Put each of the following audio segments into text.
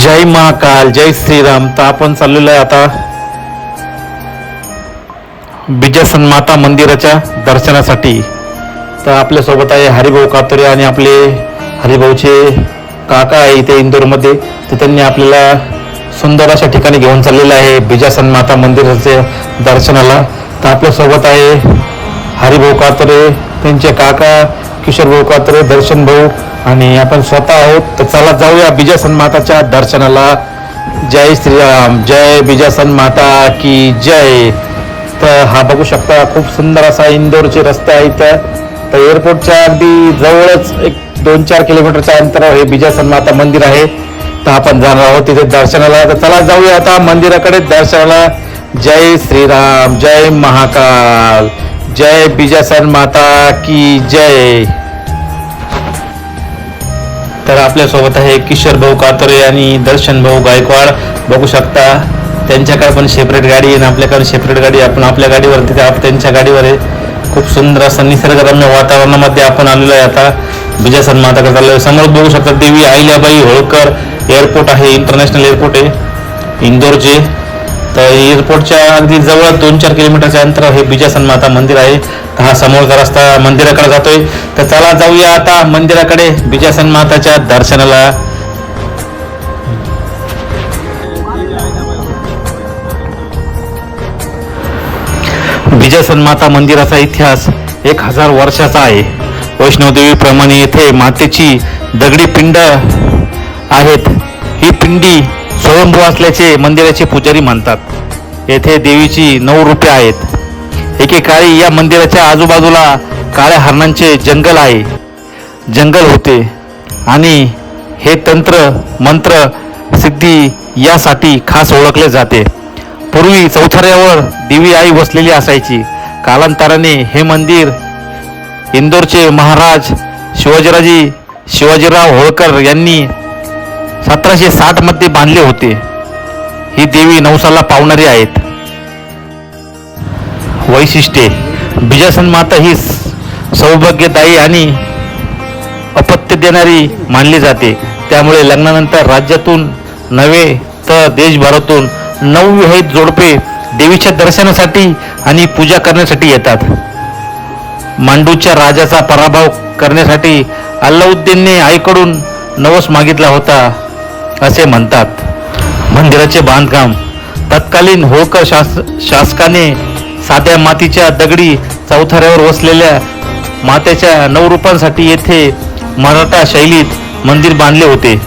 जय महाकाल जय श्रीराम. तर आपण चाललेलो आहे आता बिजासन माता मंदिराच्या दर्शनासाठी. तर आपल्यासोबत आहे हरिभाऊ कातोरे आणि आपले हरिभाऊचे काका आहे इथे इंदोरमध्ये. तर त्यांनी आपल्याला सुंदर अशा ठिकाणी घेऊन चाललेलं आहे बिजासन माता मंदिराच्या दर्शनाला. तर आपल्यासोबत आहे हरिभाऊ कातोरे त्यांचे काका किशोर भाऊ कातोरे दर्शन भाऊ आणि आपण स्वतः आहोत. तर चला जाऊया बिजासन माताच्या दर्शनाला. जय श्रीराम जय बिजासन माता की जय. तर हा बघू शकता खूप सुंदर असा इंदोरचे रस्ते आहेत. तर एअरपोर्टच्या अगदी जवळच एक दोन चार किलोमीटरच्या अंतरावर हे बिजासन माता मंदिर आहे. तर आपण जाणार आहोत तिथे दर्शनाला. तर चला जाऊया आता मंदिराकडे दर्शनाला. जय श्रीराम जय महाकाल. जय बिजासन माता की जय. तर आपल्यासोबत आहे किशोर भाऊ कातोरे आणि दर्शन भाऊ गायकवाड. बघू शकता त्यांच्याकडे पण सेपरेट गाडी आहे आणि आपल्याकडे सेपरेट गाडी आपण आपल्या गाडीवरती तिथे त्यांच्या गाडीवर आहे. खूप सुंदर असं निसर्गरम्य वातावरणामध्ये आपण आलेलो आहे आता. बिजासन माताकडे चाललो आहे समोर बघू शकता देवी अहिल्याबाई होळकर एअरपोर्ट आहे इंटरनॅशनल एअरपोर्ट आहे. इंदोरचे तर एअरपोर्टच्या अगदी जवळ दोन चार किलोमीटरच्या अंतरावर हे बिजासन माता मंदिर आहे. हा समोरचा रस्ता मंदिराकडे जातोय. तर चला जाऊया आता मंदिराकडे बिजासन माताच्या दर्शनाला. बिजासन माता मंदिराचा इतिहास एक हजार वर्षाचा आहे. वैष्णवदेवीप्रमाणे येथे मातेची दगडी पिंड आहेत. ही पिंडी स्वयंभू असल्याचे मंदिराचे पुजारी म्हणतात. येथे देवीची नऊ रूपे आहेत. एकेकाळी या मंदिराच्या आजूबाजूला काळ्या हरणांचे जंगल आहे. जंगल होते. आणि हे तंत्र मंत्र सिद्धी यासाठी खास ओळखले जाते. पूर्वी चौथऱ्यावर देवी आई बसलेली असायची. कालांतराने हे मंदिर इंदोरचे महाराज शिवाजीराजी शिवाजीराव होळकर यांनी सतराशे साठमध्ये बांधले होते. ही देवी नवसाला पावणारी आहेत. वैशिष्ट्ये. बिजासन माता ही सौभाग्यदायी आणि अपत्य देणारी मानली जाते. त्यामुळे लग्नानंतर राज्यातून नव्हे तर देशभरातून नवविवाहित जोडपे देवीच्या दर्शनासाठी आणि पूजा करण्यासाठी येतात. मांडूच्या राजाचा पराभव करण्यासाठी अल्लाउद्दीनने आईकडून नवस मागितला होता असे म्हणतात. मंदिराचे बांधकाम तत्कालीन होळकर शास शासकाने साध्या मातीच्या दगडी चौथऱ्यावर वसलेल्या मातेच्या नऊ रूपांसाठी येथे मराठा शैलीत मंदिर बांधले होते.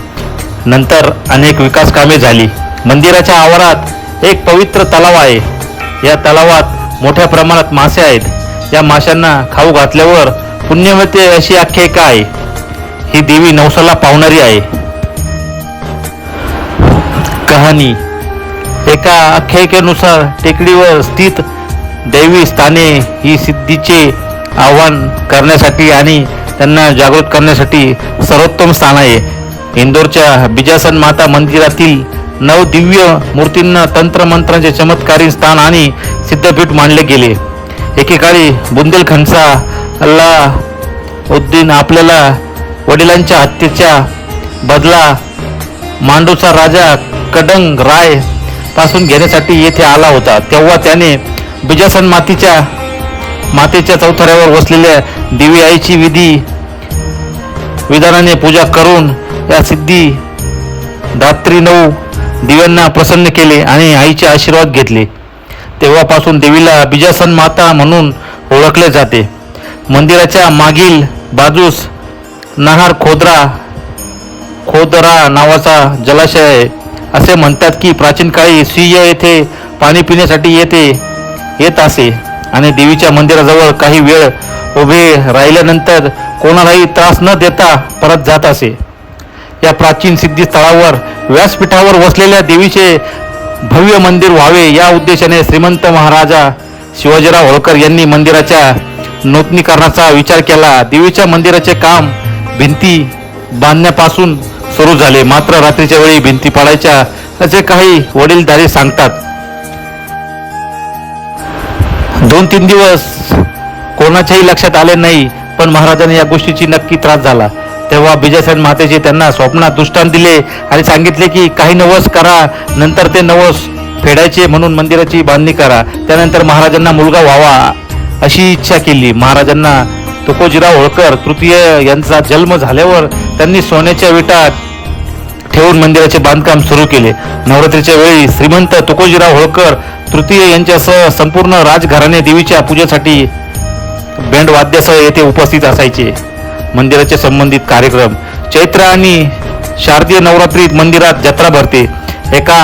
नंतर अनेक विकास कामे झाली. मंदिराच्या आवारात एक पवित्र तलाव आहे. या तलावात मोठ्या प्रमाणात मासे आहेत. या माशांना खाऊ घातल्यावर पुण्यमते अशी आख्यायिका आहे. ही देवी नवसाला पावणारी आहे. कहाणी. एका आख्यायिकेनुसार टेकडीवर स्थित दैवी स्थाने ही सिद्धीचे आव्हान करण्यासाठी आणि त्यांना जागृत करण्यासाठी सर्वोत्तम स्थान आहे. इंदोरच्या बिजासन माता मंदिरातील नऊ दिव्य मूर्तींना तंत्रमंत्रांचे चमत्कारी स्थान आणि सिद्धपीठ मानले गेले. एकेकाळी बुंदेलखंडचा अल्लाह उद्दीन आपल्याला वडिलांच्या हत्येच्या बदला मांडूचा राजा कडंग रायपासून घेण्यासाठी येथे आला होता. तेव्हा त्याने बिजासन मातीच्या मातेच्या चौथऱ्यावर बसलेल्या देवी आईची विधी विधानाने पूजा करून या सिद्धी दात्री नऊ दिव्यांना प्रसन्न केले आणि आईचे आशीर्वाद घेतले. तेव्हापासून देवीला बिजासन माता म्हणून ओळखले जाते. मंदिराच्या मागील बाजूस नहार खोदरा खोदरा नावाचा जलाशय आहे. असे म्हणतात की प्राचीन काळी सिंह येथे पाणी पिण्यासाठी येते. येत असे आणि देवीच्या मंदिराजवळ काही वेळ उभे राहिल्यानंतर कोणालाही त्रास न देता परत जात असे. या प्राचीन सिद्धी स्थळावर व्यासपीठावर वसलेल्या देवीचे भव्य मंदिर व्हावे या उद्देशाने श्रीमंत महाराजा शिवाजीराव होळकर यांनी मंदिराच्या नूतनीकरणाचा विचार केला. देवीच्या मंदिराचे काम भिंती बांधण्यापासून सुरू झाले. मात्र रात्रीच्या वेळी भिंती पाडायच्या असे काही वडीलधारी सांगतात. दोन तीन दिवस कोणाच्याही लक्षात आले नाही पण महाराजांना या गोष्टीची नक्की त्रास झाला. तेव्हा बिजासन मातेचे त्यांना स्वप्नात दृष्टांत दिले आणि सांगितले की काही नवस करा नंतर ते नवस फेडायचे म्हणून मंदिराची बांधणी करा. त्यानंतर महाराजांना मुलगा व्हावा. अशी इच्छा केली. महाराजांना तुकोजीराव होळकर तृतीय यांचा जन्म झाल्यावर त्यांनी सोन्याच्या विटात ठेवून मंदिराचे बांधकाम सुरू केले. नवरात्रीच्या वेळी श्रीमंत तुकोजीराव होळकर तृतीय यांच्यासह संपूर्ण राजघराणे देवीच्या पूजेसाठी बँड वाद्यासह येथे उपस्थित असायचे. मंदिराचे संबंधित कार्यक्रम. चैत्र आणि शारदीय नवरात्रीत मंदिरात जत्रा भरते. एका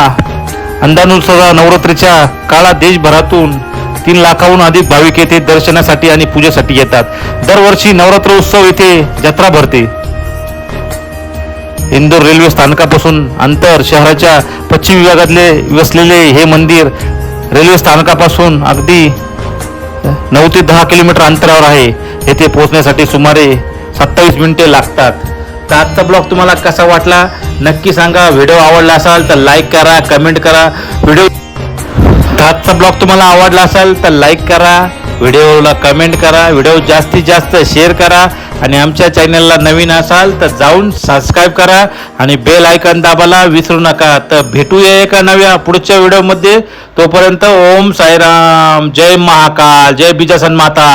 अंदानुसार नवरात्रीच्या काळात देशभरातून तीन लाखाहून अधिक भाविक येथे दर्शनासाठी आणि पूजेसाठी येतात. दरवर्षी नवरात्र उत्सव येथे जत्रा भरते. इंदोर रेल्वे स्थानकापासून अंतर शहराच्या पश्चिम विभागातले वसलेले हे मंदिर रेल्वे स्थानकापासून अगदी नऊ ते दहा किलोमीटर अंतरावर आहे. येथे पोहोचण्यासाठी सुमारे सत्तावीस मिनिटे लागतात. तर आजचा ब्लॉग तुम्हाला कसा वाटला? नक्की सांगा. व्हिडिओ आवडला असाल तर लाईक करा कमेंट करा. व्हिडिओ तर आजचा ब्लॉग तुम्हाला आवडला असेल तर लाईक करा. व्हिडिओला कमेंट करा. व्हिडिओ जास्तीत जास्त शेअर करा. आणि आमच्या चॅनलला नवीन असाल तर जाऊन सबस्क्राईब करा आणि बेल आयकन दाबाला विसरू नका. तर भेटूया एका नव्या पुढच्या व्हिडिओमध्ये. तोपर्यंत ओम साईराम. जय महाकाल. जय बिजासन माता.